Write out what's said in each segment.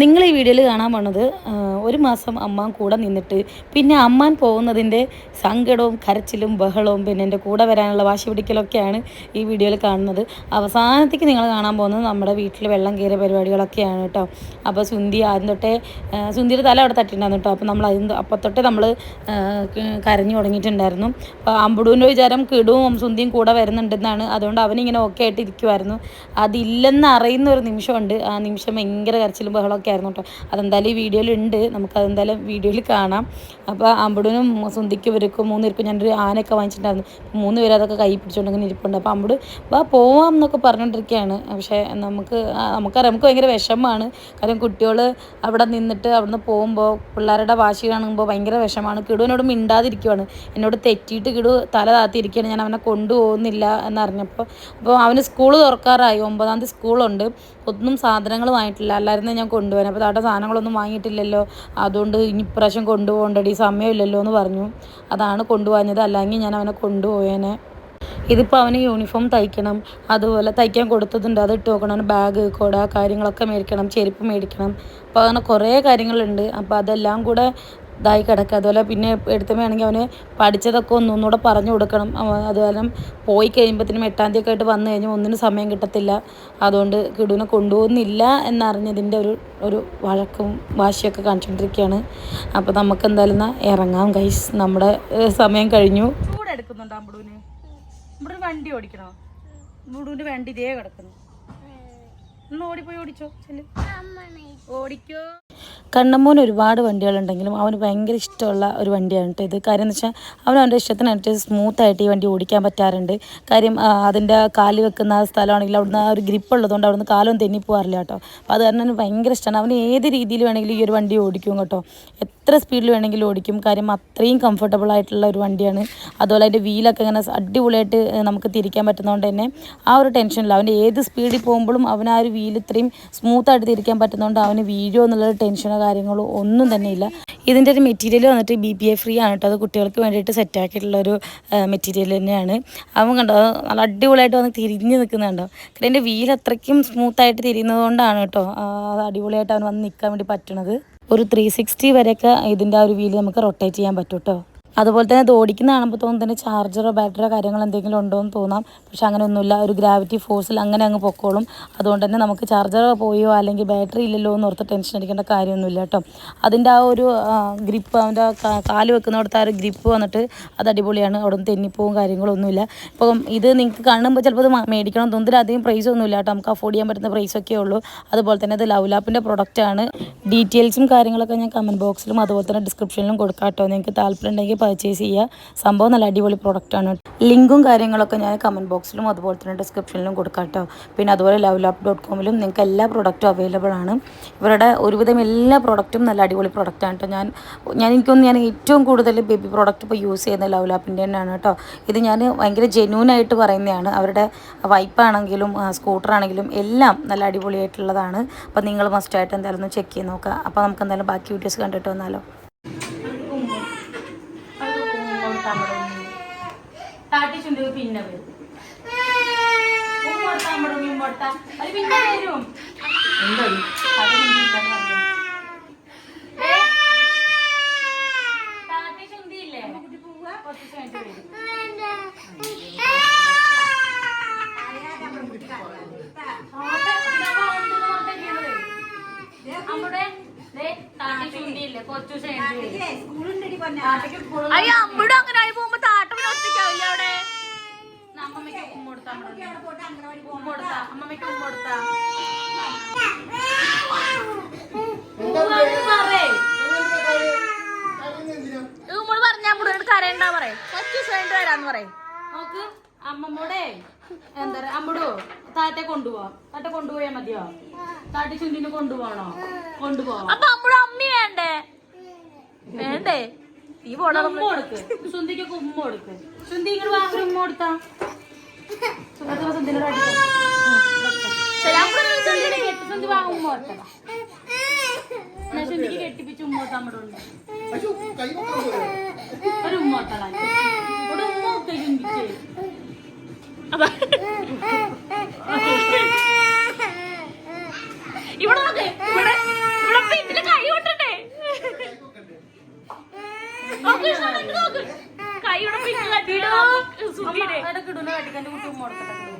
നിങ്ങൾ ഈ വീഡിയോയിൽ കാണാൻ പോണത് ഒരു മാസം അമ്മാൻ കൂടെ നിന്നിട്ട് പിന്നെ അമ്മാൻ പോകുന്നതിന്റെ സങ്കടവും കരച്ചിലും ബഹളവും പിന്നെ എന്റെ കൂടെ വരാനുള്ള വാശി പിടിക്കലൊക്കെയാണ് ഈ വീഡിയോയിൽ കാണുന്നത്. അവസാനത്തേക്ക് നിങ്ങൾ കാണാൻ പോകുന്നത് നമ്മുടെ വീട്ടിൽ വെള്ളം കയറിയ പരിപാടികളൊക്കെയാണ് കേട്ടോ. അപ്പോൾ സുന്ദി ആദ്യം തൊട്ടേ സുന്ദിയുടെ തല അവിടെ തട്ടിയിട്ടുണ്ടായിരുന്നു കേട്ടോ. അപ്പോൾ നമ്മൾ അതിന് അപ്പോൾ നമ്മൾ കരഞ്ഞു തുടങ്ങിയിട്ടുണ്ടായിരുന്നു. അപ്പോൾ അമ്പുടൂന്റെ വിചാരം കിടുവും സുന്ദിയും കൂടെ വരുന്നുണ്ടെന്നാണ്. അതുകൊണ്ട് അവനിങ്ങനെ ഓക്കെ ആയിട്ട് ഇരിക്കുമായിരുന്നു അതില്ലെന്ന് അറിയുന്ന ഒരു നിമിഷമുണ്ട്. ആ നിമിഷം ഭയങ്കര കരച്ചിലും ബഹളമൊക്കെ ആയിരുന്നു കേട്ടോ. അതെന്തായാലും ഈ വീഡിയോയിലുണ്ട്. നമുക്ക് അതെന്തായാലും വീഡിയോയിൽ കാണാം. അപ്പോൾ അമ്പുടനും സുന്ദിക്ക് ഇവർക്കും മൂന്ന് പേർക്കും ഞാനൊരു ആനയൊക്കെ വാങ്ങിച്ചിട്ടുണ്ടായിരുന്നു. മൂന്ന് പേര് അതൊക്കെ കൈ പിടിച്ചുകൊണ്ട് ഇങ്ങനെ ഇരിപ്പുണ്ട്. അപ്പോൾ അമ്പുട് വാ പോവാം എന്നൊക്കെ പറഞ്ഞുകൊണ്ടിരിക്കുകയാണ് പക്ഷേ നമുക്ക് നമുക്കറിയാം നമുക്ക് ഭയങ്കര വിഷമമാണ്. കാരണം കുട്ടികൾ അവിടെ നിന്നിട്ട് അവിടുന്ന് പോകുമ്പോൾ പിള്ളേരുടെ വാശി കാണുമ്പോൾ ഭയങ്കര വിഷമമാണ്. കിടു എന്നോട് മിണ്ടാതിരിക്കുവാണ്. എന്നോട് തെറ്റിയിട്ട് കിടു തല താത്തിരിക്കുകയാണ് ഞാൻ അവനെ കൊണ്ടുപോകുന്നില്ല എന്നറിഞ്ഞപ്പോൾ അപ്പോൾ അവന് സ്കൂൾ തുറക്കാറായി. ഒമ്പതാം തീയതി സ്കൂളുണ്ട്. ഒന്നും സാധനങ്ങൾ വാങ്ങിയിട്ടില്ല. അല്ലായിരുന്നു ഞാൻ കൊണ്ടുപോകാൻ അപ്പോൾ താട്ട സാധനങ്ങളൊന്നും വാങ്ങിയിട്ടില്ലല്ലോ. അതുകൊണ്ട് ഇനി ഇപ്രാവശ്യം കൊണ്ടുപോകണ്ടടി സമയമില്ലല്ലോ എന്ന് പറഞ്ഞു. അതാണ് കൊണ്ടുപോകാഞ്ഞത്. അല്ലെങ്കിൽ ഞാൻ അവനെ കൊണ്ടുപോയേനെ. ഇതിപ്പോൾ അവന് യൂണിഫോം തയ്ക്കണം. അതുപോലെ തയ്ക്കാൻ കൊടുത്തതുണ്ട്. അത് ഇട്ട് നോക്കണം. ബാഗ് കുട കാര്യങ്ങളൊക്കെ മേടിക്കണം. ചെരുപ്പ് മേടിക്കണം. അപ്പോൾ അങ്ങനെ കുറേ കാര്യങ്ങളുണ്ട്. അപ്പോൾ അതെല്ലാം കൂടെ ഇതായി കിടക്കുക. അതുപോലെ പിന്നെ എടുത്തമ്മയാണെങ്കിൽ അവന് പഠിച്ചതൊക്കെ ഒന്ന് ഒന്നുകൂടെ പറഞ്ഞു കൊടുക്കണം. അതുപോലെ പോയി കഴിയുമ്പോഴത്തേനും എട്ടാം തീയതി ഒക്കെ ആയിട്ട് വന്നു കഴിഞ്ഞാൽ ഒന്നിനും സമയം കിട്ടത്തില്ല. അതുകൊണ്ട് കിടുവിനെ കൊണ്ടുപോകുന്നില്ല എന്നറിഞ്ഞതിന്റെ ഒരു ഒരു വഴക്കും വാശിയൊക്കെ കാണിച്ചുകൊണ്ടിരിക്കുകയാണ്. അപ്പോൾ നമുക്ക് എന്തായാലും ഇറങ്ങാം ഗൈസ് നമ്മുടെ സമയം കഴിഞ്ഞു. എടുക്കുന്നുണ്ടോ അമ്പടൂന് വണ്ടി ഓടിക്കണോ? അമ്പടൂന്റെ വണ്ടി ഇതേ കിടക്കുന്നു. ഒന്ന് ഓടിപ്പോയി ഓടിച്ചോ ചെല്ല്. ഓടിക്കോ. കണ്ണമ്മോൻ ഒരുപാട് വണ്ടികളുണ്ടെങ്കിലും അവന് ഭയങ്കര ഇഷ്ടമുള്ള ഒരു വണ്ടിയാണ് കേട്ടോ ഇത്. കാര്യം എന്ന് വെച്ചാൽ അവൻ അവന്റെ ഇഷ്ടത്തിനനുസരിച്ച് സ്മൂത്തായിട്ട് ഈ വണ്ടി ഓടിക്കാൻ പറ്റാറുണ്ട്. കാര്യം അതിന്റെ കാൽ വെക്കുന്ന സ്ഥലമാണെങ്കിൽ അവിടുന്ന് ആ ഒരു ഗ്രിപ്പ് ഉള്ളതുകൊണ്ട് അവിടുന്ന് കാലൊന്നും തെന്നി പോകാറില്ല കേട്ടോ അപ്പോൾ അത് കാരണം അവന് ഭയങ്കര ഇഷ്ടമാണ്. അവന് ഏത് രീതിയിൽ വേണമെങ്കിലും ഈ ഒരു വണ്ടി ഓടിക്കും കേട്ടോ. എത്ര സ്പീഡിൽ വേണമെങ്കിലും ഓടിക്കും. കാര്യം അത്രയും കംഫർട്ടബിൾ ആയിട്ടുള്ള ഒരു വണ്ടിയാണ്. അതുപോലെ അതിന്റെ വീലൊക്കെ ഇങ്ങനെ അടിപൊളിയായിട്ട് നമുക്ക് തിരിക്കാൻ പറ്റുന്നതുകൊണ്ട് തന്നെ ആ ഒരു ടെൻഷനില്ല അവന്റെ ഏത് സ്പീഡിൽ പോകുമ്പോഴും അവൻ ആ ഒരു വീൽ ഇത്രയും സ്മൂത്തായിട്ട് തിരിക്കാൻ പറ്റുന്നതുകൊണ്ട് അവന് വീഴോ എന്നുള്ള ടെൻഷനോ കാര്യങ്ങളോ ഒന്നും തന്നെ ഇല്ല. ഇതിന്റെ ഒരു മെറ്റീരിയൽ വന്നിട്ട് ബി പി എ ഫ്രീ ആണ് കേട്ടോ. അത് കുട്ടികൾക്ക് വേണ്ടിയിട്ട് സെറ്റ് ആക്കിയിട്ടുള്ളൊരു മെറ്റീരിയൽ തന്നെയാണ്. അവൻ കണ്ടോ നല്ല അടിപൊളിയായിട്ട് വന്ന് തിരിഞ്ഞ് നിൽക്കുന്നുണ്ടോ കാരണം എന്റെ വീൽ അത്രയ്ക്കും സ്മൂത്തായിട്ട് തിരിയുന്നത് കൊണ്ടാണ് കേട്ടോ അത് അടിപൊളിയായിട്ട് അവൻ വന്ന് നിൽക്കാൻ വേണ്ടി പറ്റണത്. ഒരു ത്രീ സിക്സ്റ്റി വരെയൊക്കെ ഇതിന്റെ ആ ഒരു വീൽ നമുക്ക് റൊട്ടേറ്റ് ചെയ്യാൻ പറ്റും കേട്ടോ. അതുപോലെ തന്നെ ഇത് ഓടിക്കുന്ന കാണുമ്പോൾ തോന്നും തന്നെ ചാർജറോ ബാറ്ററിയോ കാര്യങ്ങൾ എന്തെങ്കിലും ഉണ്ടോ എന്ന് തോന്നാം. പക്ഷെ അങ്ങനെ ഒന്നുമില്ല ഒരു ഗ്രാവിറ്റി ഫോഴ്സിൽ അങ്ങനെ അങ്ങ് പൊക്കോളും. അതുകൊണ്ട് തന്നെ നമുക്ക് ചാർജറോ പോയോ അല്ലെങ്കിൽ ബാറ്ററി ഇല്ലല്ലോ എന്ന് ഓർത്ത് ടെൻഷൻ അടിക്കേണ്ട കാര്യമൊന്നുമില്ല കേട്ടോ. അതിന്റെ ആ ഒരു ഗ്രിപ്പ് അവന്റെ കാൽ വെക്കുന്നിടത്ത് ആ ഒരു ഗ്രിപ്പ് വന്നിട്ട് അത് അടിപൊളിയാണ്. അവിടെ നിന്ന് തെന്നിപ്പോവും കാര്യങ്ങളൊന്നുമില്ല. ഇപ്പം ഇത് നിങ്ങൾക്ക് കാണുമ്പോൾ ചിലപ്പോൾ ഇത് മേടിക്കണം തോന്നുന്നില്ല. അധികം പ്രൈസ് ഒന്നുമില്ല കേട്ടോ. നമുക്ക് അഫോർഡ് ചെയ്യാൻ പറ്റുന്ന പ്രൈസൊക്കെ ഉള്ളൂ. അതുപോലെ തന്നെ ഇത് ലവ് ലാപ്പിന്റെ പ്രൊഡക്റ്റാണ് ഡീറ്റെയിൽസും കാര്യങ്ങളൊക്കെ ഞാൻ കമന്റ് ബോക്സിലും അതുപോലെ തന്നെ ഡിസ്ക്രിപ്ഷനിലും കൊടുക്കാം കേട്ടോ. നിങ്ങൾക്ക് താല്പര്യം ഉണ്ടെങ്കിൽ പർച്ചേസ് ചെയ്യുക. സംഭവം നല്ല അടിപൊളി പ്രൊഡക്റ്റാണ് ലിങ്കും കാര്യങ്ങളൊക്കെ ഞാൻ കമന്റ് ബോക്സിലും അതുപോലെ തന്നെ ഡിസ്ക്രിപ്ഷനിലും കൊടുക്കാം കേട്ടോ പിന്നെ അതുപോലെ ലവ് ലാപ്പ് ഡോട്ട് കോമിലും നിങ്ങൾക്ക് എല്ലാ പ്രൊഡക്റ്റും അവൈലബിൾ ആണ്. ഇവരുടെ ഒരുവിധം എല്ലാ പ്രൊഡക്റ്റും നല്ല അടിപൊളി പ്രൊഡക്റ്റാണ് കേട്ടോ ഞാൻ ഞാൻ എനിക്കൊന്ന് ഞാൻ ഏറ്റവും കൂടുതൽ ബേബി പ്രോഡക്റ്റ് ഇപ്പോൾ യൂസ് ചെയ്യുന്ന ലവ് ലാപ്പിന്റെ തന്നെയാണ് കേട്ടോ ഇത് ഞാൻ ഭയങ്കര ജെന്യൂനായിട്ട് പറയുന്നതാണ്. അവരുടെ വൈപ്പാണെങ്കിലും സ്കൂട്ടർ ആണെങ്കിലും എല്ലാം നല്ല അടിപൊളിയായിട്ടുള്ളതാണ്. അപ്പോൾ നിങ്ങൾ മസ്റ്റായിട്ട് എന്തായാലും ഒന്ന് ചെക്ക് ചെയ്ത് നോക്കുക. അപ്പോൾ നമുക്ക് എന്തായാലും ബാക്കി വീഡിയോസ് കണ്ടിട്ട് വന്നാലോ. പിന്നെ വരും. പിന്നെ വരും. കൊച്ചു അയ്യോ അമ്മയുടെ അങ്ങനെ ആയി പോകുമ്പോ താട്ട പിന്നെ ഒറ്റയ്ക്കാവില്ല അവിടെ അമ്മമ്മയ്ക്ക് ഉമ്മ കൊടുത്താ ഉമ്മ ഉമ്മ കൊടുത്താ നമ്മൾ പറഞ്ഞ അമ്മയോട് കരയണ്ടാ പറയേ. കുറച്ച് ദിവസം കഴിഞ്ഞിട്ട് വരാന്ന് പറയേ. നോക്ക് അമ്മമ്മോടെ എന്താ പറയാ അമ്മടോ താറ്റെ കൊണ്ടുപോവാ. താറ്റ കൊണ്ടുപോയാ മതിയോ? താട്ടി ചുണ്ടിന് കൊണ്ടുപോകണോ? കൊണ്ടുപോവാ. അപ്പൊ അമ്മയുടെ അമ്മി വേണ്ടേ? വേണ്ടേ? ഈ പോണ ഉമ്മ കൊടുക്ക്. സുന്ദിക്കൊക്കെ ഉമ്മ കൊടുക്ക്. സുന്ദി ഇങ്ങോട്ട് വാങ്ങി ഉമ്മ കൊടുത്താ. സുന്ദരത്തെ സുന്ദിനോട് അടിക്കാം നശുന്തി വാ ഉമ്മ ഓർത്തവാ നശുന്തിക്ക് കെട്ടിപ്പിച്ച് ഉമ്മ നമ്മുടെ ഉണ്ട് ഒരു ഉമ്മ ഓർത്തളാ ഇവിടെ ഉമ്മ ഒക്കെ ചുംബിച്ച് ഇവിടെ നോക്ക്. ഇവിടെ ഇവിടെ വീട്ടിൽ കൈ കൊണ്ടേ കൈ ഇവിടെ പിന്നില്ല സുഖിയുടെ ഇടക്കിടുന്ന കട്ടിക്കന്റെ കുട്ടി ഉമ്മ കൊടുക്കട്ടെ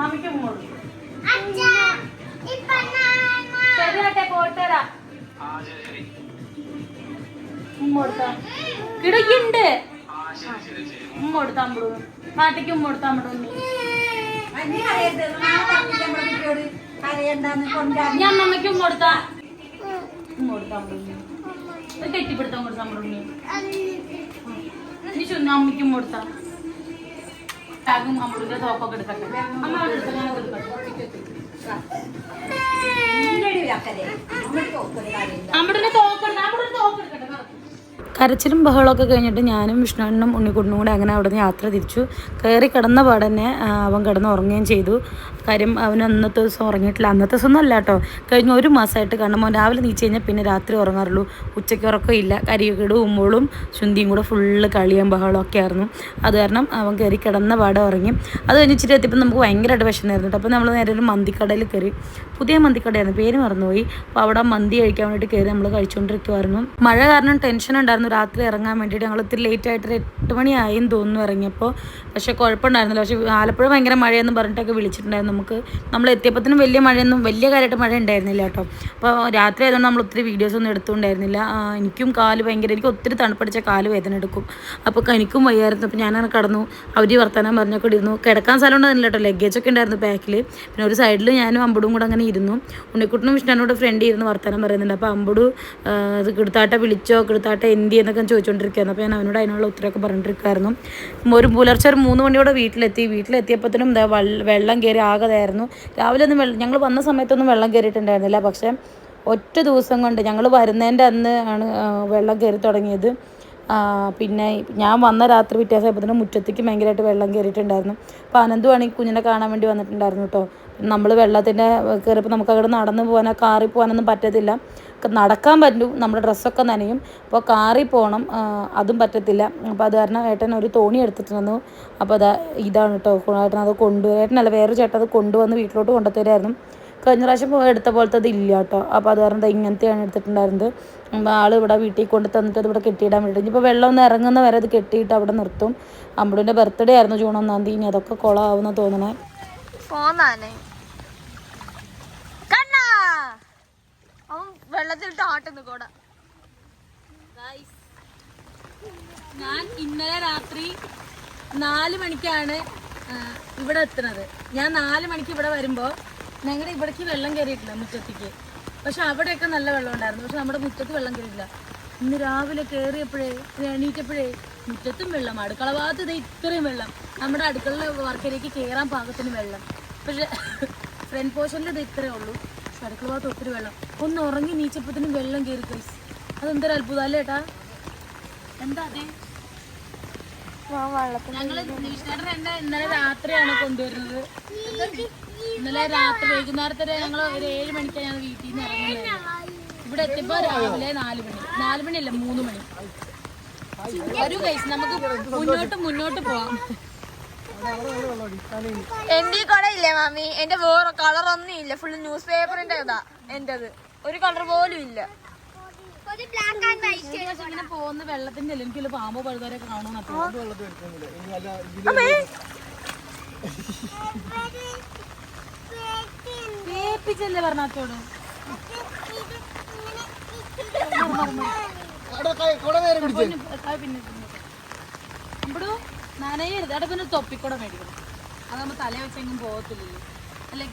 മാമിക്ക് മാമിക്ക് ഉമ്മ കൊടുക്കും ശരി കേട്ടെ പോട്ടരാ ഉമ്മ കൊടുത്ത കിടക്കുണ്ട് ഉമ്മ കൊടുത്താ അമ്പളു നാട്ടിക്ക് ഉമ്മ കൊടുത്താ അമ്പളു ഞാൻ അമ്മയ്ക്ക് ഉമ്മ കൊടുത്താ. ഉമ്മ കൊടുത്താ അമ്പളു ഒരു കെട്ടിപ്പിടുത്തം കൊടുത്താ അമ്പളു നീ ചുന്ന അമ്മയ്ക്ക് ഉമ്മ കൊടുത്താ. ടാഗും അമ്പളുടെ ഒക്കെ എടുക്കട്ടെ. അമ്മ എടുക്കട്ടെ. കരച്ചിലും ബഹളമൊക്കെ കഴിഞ്ഞിട്ട് ഞാനും വിഷ്ണുവിനും ഉണ്ണിക്കുണ്ണും കൂടെ അങ്ങനെ അവിടെ നിന്ന് യാത്ര തിരിച്ചു. കയറി കിടന്ന പാടന്നെ അവൻ കിടന്ന് ഉറങ്ങുകയും ചെയ്തു. കാര്യം അവൻ അന്നത്തെ ദിവസം ഉറങ്ങിയിട്ടില്ല. അന്നത്തെ ദിവസം ഒന്നും കേട്ടോ. കഴിഞ്ഞ ഒരു മാസമായിട്ട് കാരണം അവൻ രാവിലെ നീച്ച് കഴിഞ്ഞാൽ പിന്നെ രാത്രി ഉറങ്ങാറുള്ളൂ. ഉച്ചയ്ക്ക് ഉറക്കമില്ല. കരിയക്കീട് ഉമ്മോളും ശുന്തിയും കൂടെ ഫുള്ള് കളിയും ബഹളം ഒക്കെ ആയിരുന്നു. അത് കാരണം അവൻ കയറി കിടന്ന പാടെ ഉറങ്ങി. അത് കഴിഞ്ഞ് ഇച്ചിരി എത്തിയപ്പോൾ നമുക്ക് ഭയങ്കരമായിട്ട് വിഷമായിരുന്നു കേട്ടോ. അപ്പോൾ നമ്മൾ നേരെ ഒരു മന്തിക്കടയിൽ കയറി. പുതിയ മന്തിക്കടയായിരുന്നു. പേര് മറന്നുപോയി. അപ്പോൾ അവിടെ മന്തി കഴിക്കാൻ വേണ്ടിയിട്ട് കയറി നമ്മൾ കഴിച്ചുകൊണ്ടിരിക്കുമായിരുന്നു മഴ കാരണം ടെൻഷൻ ഉണ്ടായിരുന്നു. രാത്രി ഇറങ്ങാൻ വേണ്ടിയിട്ട് ഞങ്ങൾ ഇത്തിരി ലേറ്റ് ആയിട്ട് എട്ട് മണിയായി തോന്നുന്നു ഇറങ്ങിയപ്പോൾ. പക്ഷേ കുഴപ്പമുണ്ടായിരുന്നില്ല. പക്ഷേ ആലപ്പുഴ ഭയങ്കര മഴയെന്ന് പറഞ്ഞിട്ടൊക്കെ വിളിച്ചിട്ടുണ്ടായിരുന്നു നമുക്ക് നമ്മൾ എത്തിയപ്പോഴത്തേനും വലിയ മഴയൊന്നും വലിയ കാര്യമായിട്ട് മഴ ഉണ്ടായിരുന്നില്ല കേട്ടോ. അപ്പോൾ രാത്രി ആയതുകൊണ്ട് നമ്മൾ ഒത്തിരി വീഡിയോസ് ഒന്നും എടുത്തുകൊണ്ടായിരുന്നില്ല. ആ, എനിക്കും കാൽ ഭയങ്കര എനിക്ക് ഒത്തിരി തണുപ്പടിച്ച കാൽ വേദന എടുക്കും. അപ്പോൾ എനിക്കും വയ്യായിരുന്നു. അപ്പോൾ ഞാനങ്ങനെ കടന്നു. അവർ വർത്തമാനം പറഞ്ഞൊക്കെ ഇരുന്നു. കിടക്കാൻ സ്ഥലം ഉണ്ടായിരുന്നില്ല കേട്ടോ. ലഗേജ് ഒക്കെ ഉണ്ടായിരുന്നു ബാക്കിൽ പിന്നെ ഒരു സൈഡിൽ ഞാനും അമ്പടും കൂടെ അങ്ങനെ ഇരുന്നു. ഉണ്ണിക്കുട്ടനും വിഷ്ണുവിനോട് ഫ്രണ്ട് ഇരുന്ന് വർത്തമാനം പറയുന്നുണ്ട്. അപ്പോൾ അമ്പടു ഇത് കിടുത്താട്ട വിളിച്ചോ കിടുത്താട്ട എന്തി എന്നൊക്കെ ചോദിച്ചുകൊണ്ടിരിക്കുകയായിരുന്നു. അപ്പോൾ ഞാൻ അവനോട് അതിനുള്ള ഉത്തരമൊക്കെ പറഞ്ഞിട്ടിരിക്കുമായിരുന്നു ഒരു പുലർച്ചെ ഒരു മൂന്ന് മണിയോടെ വീട്ടിലെത്തി. വീട്ടിലെത്തിയപ്പോഴത്തേനും വെള്ള- കയറി ആകതായിരുന്നു രാവിലെ ഒന്നും വെള്ളം ഞങ്ങൾ വന്ന സമയത്തൊന്നും വെള്ളം കയറിയിട്ടുണ്ടായിരുന്നില്ല പക്ഷേ ഒറ്റ ദിവസം കൊണ്ട് ഞങ്ങൾ വരുന്നതിന്റെ അന്ന് ആണ് വെള്ളം കയറി തുടങ്ങിയത്. പിന്നെ ഞാൻ വന്ന രാത്രി വ്യത്യാസമായപ്പോൾ മുറ്റത്തേക്ക് ഭയങ്കരമായിട്ട് വെള്ളം കയറിയിട്ടുണ്ടായിരുന്നു അപ്പോൾ അനന്തുവാണെങ്കിൽ കുഞ്ഞിനെ കാണാൻ വേണ്ടി വന്നിട്ടുണ്ടായിരുന്നു കേട്ടോ നമ്മൾ വെള്ളത്തിന്റെ കയറിയപ്പോൾ നമുക്ക് അവിടെ നടന്നു പോകാനോ കാറിൽ പോകാനൊന്നും പറ്റത്തില്ല. നടക്കാൻ പറ്റും നമ്മുടെ ഡ്രസ്സൊക്കെ നനയും. അപ്പോൾ കാറി പോകണം. അതും പറ്റത്തില്ല. അപ്പോൾ അത് കാരണം ഏട്ടൻ ഒരു തോണി എടുത്തിട്ട് വന്നു. അപ്പോൾ അതാ ഇതാണ് കേട്ടോ ഏട്ടൻ അത് കൊണ്ടുവരും ഏട്ടനല്ല വേറൊരു ചേട്ടൻ അത് കൊണ്ടുവന്ന് വീട്ടിലോട്ട് കൊണ്ടുത്തരായിരുന്നു കഴിഞ്ഞ പ്രാവശ്യം എടുത്ത പോലത്തെ അത് ഇല്ല കേട്ടോ അപ്പോൾ അത് കാരണം ഇങ്ങനത്തെയാണ് എടുത്തിട്ടുണ്ടായിരുന്നത്. ആൾ ഇവിടെ വീട്ടിൽ കൊണ്ട് തന്നിട്ട് അത് ഇവിടെ കെട്ടിയിടാൻ വേണ്ടി ഇപ്പോൾ വെള്ളം ഒന്ന് ഇറങ്ങുന്ന വരെ അത് കെട്ടിയിട്ട് അവിടെ നിർത്തും. അമ്പടിന്റെ ബർത്ത്ഡേ ആയിരുന്നു ജൂൺ ഒന്നാം തീയതി. അതൊക്കെ കുളമാവുന്ന തോന്നണേ. പോന്നാനെ കണ്ണാ അവൻ വെള്ളത്തിലിട്ട് ആട്ടുന്നു കൂടെ ഞാൻ ഇന്നലെ രാത്രി നാല് മണിക്കാണ് ഇവിടെ എത്തുന്നത്. ഞാൻ നാല് മണിക്ക് ഇവിടെ വരുമ്പോൾ ഞങ്ങളുടെ ഇവിടേക്ക് വെള്ളം കയറിയിട്ടില്ല മുറ്റത്തേക്ക്. പക്ഷെ അവിടെയൊക്കെ നല്ല വെള്ളം ഉണ്ടായിരുന്നു. പക്ഷെ നമ്മുടെ മുറ്റത്ത് വെള്ളം കയറിയില്ല ഇന്ന് രാവിലെ കയറിയപ്പോഴേ എണീറ്റപ്പോഴേ മുറ്റത്തും വെള്ളം അടുക്കള ഭാഗത്ത് ഇത് ഇത്രയും വെള്ളം. നമ്മുടെ അടുക്കള വർക്കിലേക്ക് കയറാൻ പാകത്തിന് വെള്ളം. പക്ഷെ ഫ്രണ്ട് പോർഷനിൽ ഇത് ഇത്രയേ ഉള്ളൂ. അടുക്കള ഭാഗത്ത് ഒത്തിരി വെള്ളം. ഒന്ന് ഉറങ്ങി നീച്ചപ്പത്തിനും വെള്ളം കയറി കൈസ് അതെന്തൊരു അത്ഭുതം അല്ലേ ഏട്ടാ? എന്താ അതെ? ഞങ്ങൾ നിമിഷേട്ടൻ എന്നെ ഇന്നലെ രാത്രിയാണ് കൊണ്ടുവരുന്നത്. ഇന്നലെ രാത്രി വൈകുന്നേരത്തെ ഞങ്ങൾ ഒരു ഏഴ് മണിക്കാണ് ഞങ്ങൾ വീട്ടിൽ നിന്ന് ഇറങ്ങുന്നത്. ഇവിടെ എത്തിയപ്പോ രാവിലെ നാല് മണി. നാല് മണിയല്ല മൂന്ന് മണി. ഒരു കൈസ് നമുക്ക് മുന്നോട്ട് മുന്നോട്ട് പോവാം. എന്റെ ഈ ഇല്ലേ മാമി? എന്റെ വേറെ കളർ ഒന്നും ഇല്ല. ഫുള്ള് ന്യൂസ് പേപ്പറിന്റെ ഇതാ എന്റേത്. ഒരു കളർ പോലും ഇല്ല. ഇങ്ങനെ പോകുന്ന വെള്ളത്തിന്റെ അല്ലെങ്കിൽ എനിക്കൊരു പാമ്പോ പഴുതാരെ കാണുമെന്ന് വേപ്പിച്ചല്ലേ പറഞ്ഞോട് ഇവിടെ? നനയരുത്. അവിടെ പിന്നെ തൊപ്പിക്കൂടെ മേടിക്കണം. അതാകുമ്പോ തല വെച്ചെങ്കിലും പോകത്തില്ലല്ലോ. അല്ലേ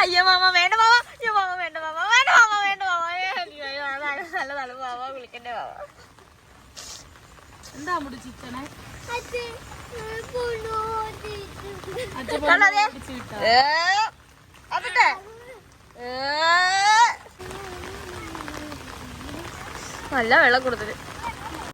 അയ്യോ മാമ വേണ്ട മാമ അയ്യോ മാമ വേണ്ട മാമ വേണ്ട മാമ വേണ്ട മാമ അയ്യോ, അയ്യോ, അതാണ് ബാബ വിളിക്കണ്ടേ ബാബ എന്താ നമ്മുടെ ചിക്കനെ? അതിട്ടെ. നല്ല വെള്ളം കൊടുത്തിട്ട്.